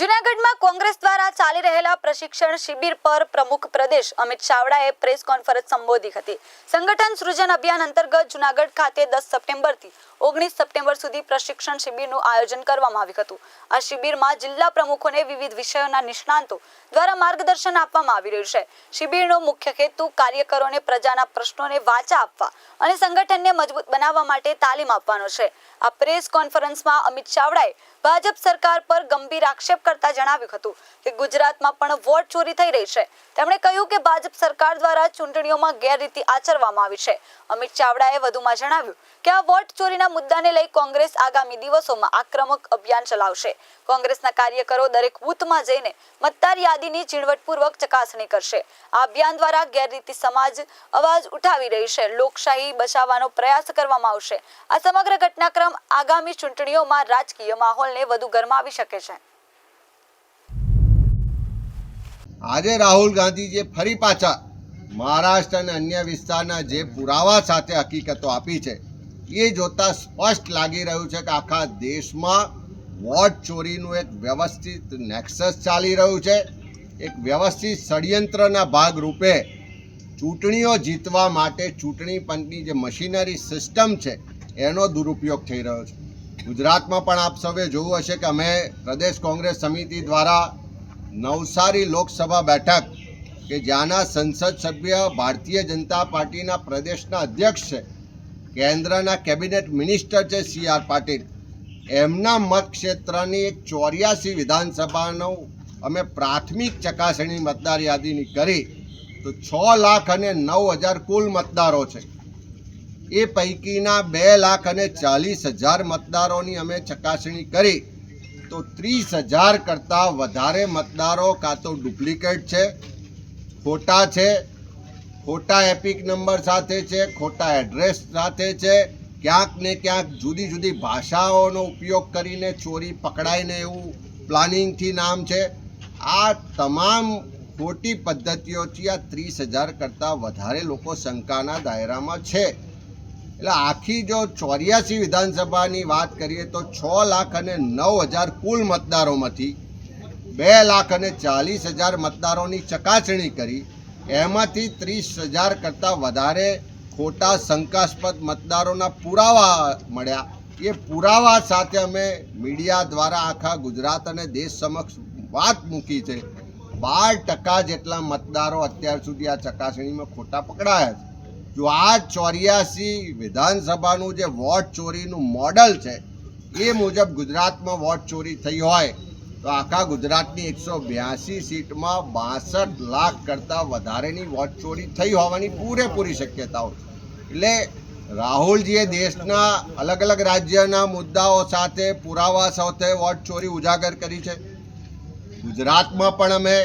જૂનાગઢમાં કોંગ્રેસ દ્વારા ચાલી રહેલા પ્રશિક્ષણ શિબિર પર પ્રમુખ પ્રદેશ અમિત ચાવડાએ પ્રેસ કોન્ફરન્સ સંબોધી હતી. સંગઠન સૃજન અભિયાન અંતર્ગત જૂનાગઢ ખાતે દસ સપ્ટેમ્બરથી ઓગણીસ સપ્ટેમ્બર સુધી પ્રશિક્ષણ શિબિરનું આયોજન કરવામાં આવ્યું હતું. આ શિબિરમાં જિલ્લા પ્રમુખોને વિવિધ વિષયોના નિષ્ણાંતો દ્વારા માર્ગદર્શન આપવામાં આવી રહ્યું છે. શિબિરનો મુખ્ય હેતુ કાર્યકરોને પ્રજાના પ્રશ્નોને વાચા આપવા અને સંગઠનને મજબૂત બનાવવા માટે તાલીમ આપવાનો છે. આ પ્રેસ કોન્ફરન્સમાં અમિત ચાવડાએ ભાજપ સરકાર પર ગંભીર આક્ષેપ કરતા જણાવ્યું હતું કે ગુજરાતમાં પણ વોટ ચોરી થઈ રહી છે. તેમણે કહ્યું કે ભાજપ સરકાર દ્વારા ચૂંટણીઓમાં ગેરરીતિ આચરવામાં આવી છે. અમિત ચાવડાએ વધુમાં જણાવ્યું કે આ વોટ ચોરીના મુદ્દાને લઈ કોંગ્રેસ આગામી દિવસોમાં આક્રમક અભિયાન ચલાવશે. કોંગ્રેસના કાર્યકરો દરેક બૂથમાં જઈને મતદાર યાદીની ઝીણવટપૂર્વક ચકાસણી કરશે. આ અભિયાન દ્વારા ગેરરીતિ સમાજ અવાજ ઉઠાવી રહી છે. લોકશાહી બચાવવાનો પ્રયાસ કરવામાં આવશે. આ સમગ્ર ઘટનાક્રમ આગામી ચૂંટણીઓમાં રાજકીય માહોલને વધુ ગરમાવી શકે છે. આજે રાહુલ ગાંધી જે ફરી પાછા મહારાષ્ટ્ર અને અન્ય વિસ્તારના જે પુરાવા સાથે હકીકતો આપી છે, એ જોતા સ્પષ્ટ લાગી રહ્યું છે કે આખા દેશમાં વોટ ચોરીનું એક વ્યવસ્થિત નેક્સસ ચાલી રહ્યું છે. એક વ્યવસ્થિત ષડયંત્રના ભાગરૂપે ચૂંટણીઓ જીતવા માટે ચૂંટણી પંચની જે મશીનરી સિસ્ટમ છે, એનો દુરુપયોગ થઈ રહ્યો છે. ગુજરાતમાં પણ આપ સૌએ જોયું હશે કે અમે પ્રદેશ કોંગ્રેસ સમિતિ દ્વારા નવસારી લોકસભા બેઠક કે જ્યાંના સંસદ સભ્ય ભારતીય જનતા પાર્ટીના પ્રદેશના અધ્યક્ષ છે, કેન્દ્રના કેબિનેટ મિનિસ્ટર છે સી આર પાટીલ. એમના મતક્ષેત્રની એક ચોર્યાસી વિધાનસભાનો અમે પ્રાથમિક ચકાસણી મતદાર યાદીની કરી. તો છ લાખ અને નવ હજાર કુલ મતદારો છે. એ પૈકીના બે લાખ અને ચાલીસ હજાર મતદારોની અમે ચકાસણી કરી. તો ત્રીસ હજાર કરતાં વધારે મતદારો કાં તો ડુપ્લિકેટ છે, ખોટા છે, ખોટા એપિક નંબર સાથે છે, ખોટા એડ્રેસ સાથે છે, ક્યાંક ને ક્યાંક જુદી જુદી ભાષાઓનો ઉપયોગ કરીને ચોરી પકડાઈને એવું પ્લાનિંગથી નામ છે. આ તમામ ખોટી પદ્ધતિઓથી આ ત્રીસ હજાર કરતાં વધારે લોકો શંકાના દાયરામાં છે. એટલે આખી જો ચોર્યાસી વિધાનસભાની વાત કરીએ તો છ લાખ અને નવ હજાર કુલ મતદારોમાંથી બે લાખ અને ચાલીસ હજાર મતદારોની ચકાસણી કરી. એમાંથી ત્રીસ હજાર કરતાં વધારે ખોટા શંકાસ્પદ મતદારોના પુરાવા મળ્યા. એ પુરાવા સાથે અમે મીડિયા દ્વારા આખા ગુજરાત અને દેશ સમક્ષ વાત મૂકી છે. બાર ટકા જેટલા મતદારો અત્યાર સુધી આ ચકાસણીમાં ખોટા પકડાયા છે. જો આ ચોર્યાસી વિધાનસભાનું જે વોટ ચોરીનું મોડલ છે, એ મુજબ ગુજરાતમાં વોટ ચોરી થઈ હોય, તો આખા ગુજરાતની એકસો બ્યાસી સીટમાં બાસઠ લાખ કરતાં વધારેની વોટ ચોરી થઈ હોવાની પૂરેપૂરી શક્યતાઓ છે. એટલે રાહુલજીએ દેશના અલગ અલગ રાજ્યના મુદ્દાઓ સાથે, પુરાવા સાથે વોટ ચોરી ઉજાગર કરી છે ગુજરાતમાં પણ અમે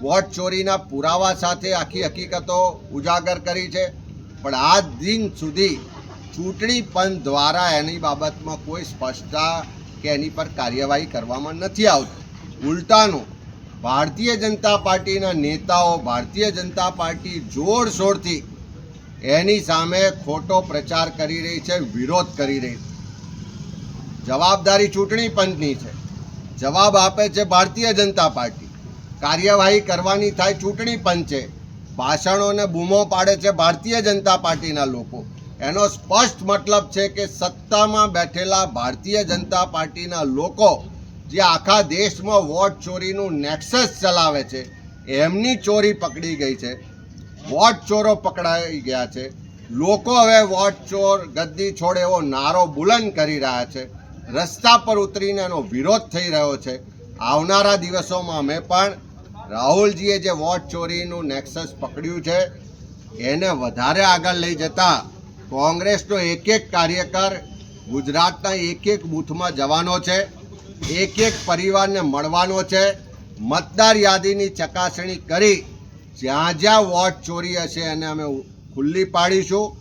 વોટ ચોરીના પુરાવા સાથે આખી હકીકતો ઉજાગર કરી છે પણ આ દિન સુધી ચૂંટણી પંચ દ્વારા એની બાબતમાં કોઈ સ્પષ્ટતા કે એની પર કાર્યવાહી કરવામાં નથી આવતી. ઉલટાનું, ભારતીય જનતા પાર્ટીના નેતાઓ ભારતીય જનતા પાર્ટી જોરશોરથી એની સામે ખોટો પ્રચાર કરી રહી છે, વિરોધ કરી રહી છે. જવાબદારી ચૂંટણી પંચની છે. જવાબ આપે છે ભારતીય જનતા પાર્ટી. કાર્યવાહી કરવાની થાય ચૂંટણી પંચે. ભાષણો અને બૂમો પાડે છે ભારતીય જનતા પાર્ટીના લોકો. એનો સ્પષ્ટ મતલબ છે કે સત્તામાં બેઠેલા ભારતીય જનતા પાર્ટીના લોકો જે આખા દેશમાં વોટ ચોરીનું નેક્સસ ચલાવે છે, એમની ચોરી પકડી ગઈ છે. વોટ ચોરો પકડાઈ ગયા છે. લોકો હવે વોટ ચોર, ગદ્દી છોડ એવો નારો બુલંદ કરી રહ્યા છે. રસ્તા પર ઉતરીને એનો વિરોધ થઈ રહ્યો છે. આવનારા દિવસોમાં અમે પણ રાહુલજીએ જે વોટ ચોરીનું નેક્સસ પકડ્યું છે, એને વધારે આગળ લઈ જતા કોંગ્રેસનો એક એક કાર્યકર ગુજરાતના એક એક બૂથમાં જવાનો છે એક એક પરિવારને મળવાનો છે, મતદાર યાદીની ચકાસણી કરી, જ્યાં જ્યાં વોટ ચોરી હશે એને અમે ખુલ્લી પાડીશું.